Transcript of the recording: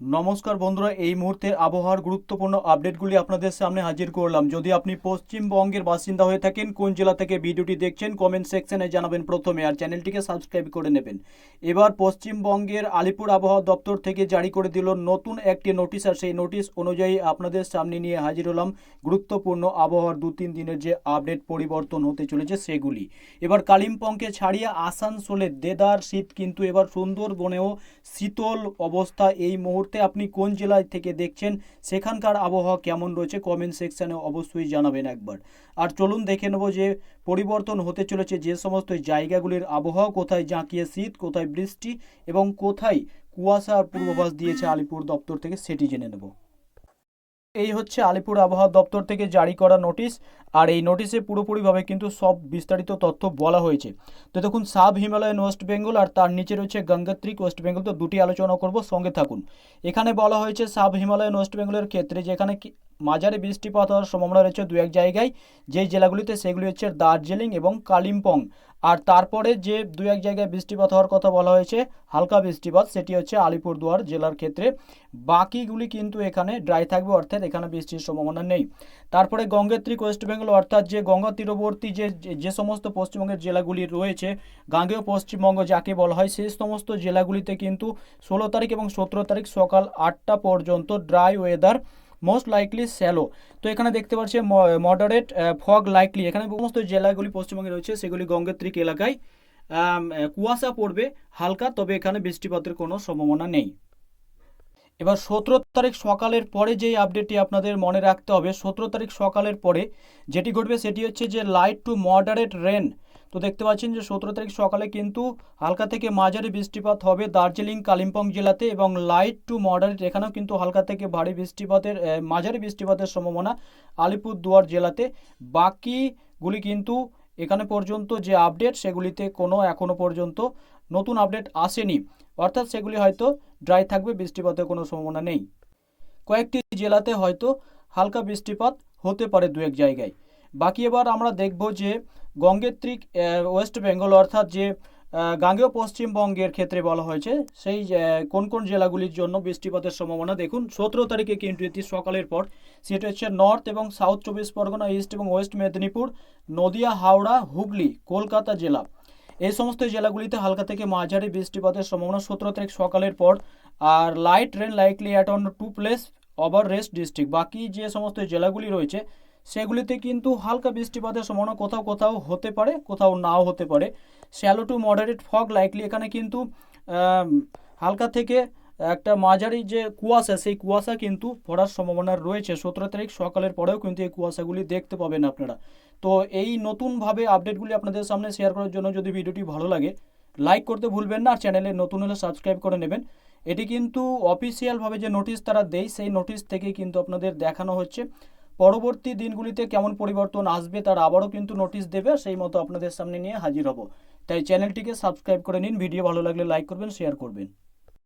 নমস্কার বন্ধুরা, এই মুহূর্তের আবহাওয়ার গুরুত্বপূর্ণ আপডেটগুলি আপনাদের সামনে হাজির করলাম। যদি আপনি পশ্চিমবঙ্গের বাসিন্দা হয়ে থাকেন, কোন জেলা থেকে ভিডিওটি দেখছেন কমেন্ট সেকশনে জানাবেন প্রথমে আর চ্যানেলটিকে সাবস্ক্রাইব করে নেবেন। এবার পশ্চিমবঙ্গের আলিপুর আবহাওয়া দপ্তর থেকে জারি করে দিল নতুন একটি নোটিশ আর সেই নোটিশ অনুযায়ী আপনাদের সামনে নিয়ে হাজির হলাম গুরুত্বপূর্ণ আবহাওয়ার দু তিন দিনের যে আপডেট পরিবর্তন হতে চলেছে সেগুলি। এবার কালিম্পংকে ছাড়িয়ে আসানসোলের দেদার শীত কিন্তু এবার সুন্দরবনেও শীতল অবস্থা এই মুহূর্তে আপনি কোন জেলায় থেকে দেখছেন, সেখানকার আবহাওয়া কেমন রয়েছে কমেন্ট সেকশানে অবশ্যই জানাবেন একবার। আর চলুন দেখে নেব যে পরিবর্তন হতে চলেছে যে সমস্ত জায়গাগুলির আবহাওয়া, কোথায় জাঁকিয়ে শীত, কোথায় বৃষ্টি এবং কোথায় কুয়াশার পূর্বাভাস দিয়েছে আলিপুর দপ্তর থেকে, সেটি জেনে নেব। এই হচ্ছে আলিপুর আবহাওয়া দপ্তর থেকে জারি করা নোটিশ, আর এই নোটিশে পুরোপুরিভাবে কিন্তু সব বিস্তারিত তথ্য বলা হয়েছে। তো দেখুন, সাব হিমালয়ান ওয়েস্ট বেঙ্গল আর তার নিচে রয়েছে গঙ্গাত্রিক ওয়েস্ট বেঙ্গল, তো দুটি আলোচনা করব, সঙ্গে থাকুন। এখানে বলা হয়েছে, সাব হিমালয়ান ওয়েস্ট বেঙ্গলের ক্ষেত্রে যেখানে মাঝারি বৃষ্টিপাত হওয়ার সম্ভাবনা রয়েছে দু এক জায়গায়। যেই জেলাগুলিতে সেগুলি হচ্ছে দার্জিলিং এবং কালিম্পং। আর তারপরে যে দু এক জায়গায় বৃষ্টিপাত হওয়ার কথা বলা হয়েছে, হালকা বৃষ্টিপাত, সেটি হচ্ছে আলিপুরদুয়ার জেলার ক্ষেত্রে। বাকিগুলি কিন্তু এখানে ড্রাই থাকবে, অর্থাৎ এখানে বৃষ্টির সম্ভাবনা নেই। তারপরে গঙ্গোত্রিক ওয়েস্ট বেঙ্গল, অর্থাৎ যে গঙ্গা তীরবর্তী যে- যে সমস্ত পশ্চিমবঙ্গের জেলাগুলি রয়েছে, গাঙ্গেয় পশ্চিমবঙ্গ যাকে বলা হয় সেই সমস্ত জেলাগুলিতে কিন্তু ষোলো তারিখ এবং সতেরো তারিখ সকাল আটটা পর্যন্ত dry weather most likely shallow তো এখানে দেখতে পাচ্ছি মডারেট ফগ লাইকলি এখানে সমস্ত জেলাগুলি পশ্চিমবঙ্গে রয়েছে, সেগুলি গঙ্গোত্রিক এলাকায়। কুয়াশা পড়বে, হালকা, তবে এখানে বৃষ্টিপাতের কোনো সম্ভাবনা নেই। এবার সতেরো তারিখ সকালের পরে যেই আপডেটটি আপনাদের মনে রাখতে হবে, সতেরো তারিখ সকালের পরে যেটি ঘটবে সেটি হচ্ছে যে লাইট টু মডারেট রেন তো দেখতে পাচ্ছেন যে সতেরো তারিখ সকালে কিন্তু হালকা থেকে মাঝারি বৃষ্টিপাত হবে দার্জিলিং, কালিম্পং জেলাতে এবং লাইট টু মডারেট এখানেও কিন্তু হালকা থেকে ভারী বৃষ্টিপাতের মাঝারি বৃষ্টিপাতের সম্ভাবনা আলিপুরদুয়ার জেলাতে। বাকিগুলি কিন্তু এখানে পর্যন্ত যে আপডেট, সেগুলিতে কোনো এখনও পর্যন্ত নতুন আপডেট আসেনি। অর্থাৎ সেগুলি হয়তো ড্রাই থাকবে, বৃষ্টিপাতের কোনো সম্ভাবনা নেই। কয়েকটি জেলাতে হয়তো হালকা বৃষ্টিপাত হতে পারে দু এক জায়গায়। বাকি এবার আমরা দেখব যে গঙ্গোত্রিক ওয়েস্ট বেঙ্গল অর্থাৎ যে গাঙ্গেয় পশ্চিমবঙ্গের ক্ষেত্রে বলা হয়েছে, সেই কোন কোন জেলাগুলির জন্য বৃষ্টিপাতের সম্ভাবনা? দেখুন, সতেরো তারিখে কিন্তু এটি সকালের পর। সেটা হচ্ছে নর্থ এবং সাউথ চব্বিশ পরগনা, ইস্ট এবং ওয়েস্ট মেদিনীপুর, নদিয়া, হাওড়া, হুগলি, কলকাতা জেলা। এই সমস্ত জেলাগুলিতে হালকা থেকে মাঝারি বৃষ্টিপাতের সম্ভাবনা সতেরো তারিখ সকালের পর। আর light rain likely at one two place over rest district বাকি যে সমস্ত জেলাগুলি রয়েছে সেগুলিতে কিন্তু হালকা বৃষ্টিপাতের সম্ভাবনা কোথাও কোথাও হতে পারে, কোথাও নাও হতে পারে। Shallow to moderate fog likely এখানে কিন্তু হালকা থেকে একটা মাঝারি যে কুয়াশা, সেই কুয়াশা কিন্তু পড়ার সম্ভাবনা রয়েছে। সতেরো তারিখ সকালের পরেও কিন্তু এই কুয়াশাগুলি দেখতে পাবেন আপনারা। তো এই নতুনভাবে আপডেটগুলি আপনাদের সামনে শেয়ার করার জন্য যদি ভিডিওটি ভালো লাগে লাইক করতে ভুলবেন না আর চ্যানেলে নতুন হলে সাবস্ক্রাইব করে নেবেন। এটি কিন্তু অফিসিয়ালভাবে যে নোটিশ তারা দেয়, সেই নোটিশ থেকে কিন্তু আপনাদের দেখানো হচ্ছে। পরবর্তী দিনগুলিতে কেমন পরিবর্তন আসবে তার আবারও কিন্তু নোটিশ দেবে, সেই মতো আপনাদের সামনে নিয়ে হাজির হব। তাই চ্যানেলটিকে সাবস্ক্রাইব করে নিন ভিডিও ভালো লাগলে লাইক করবেন শেয়ার করবেন।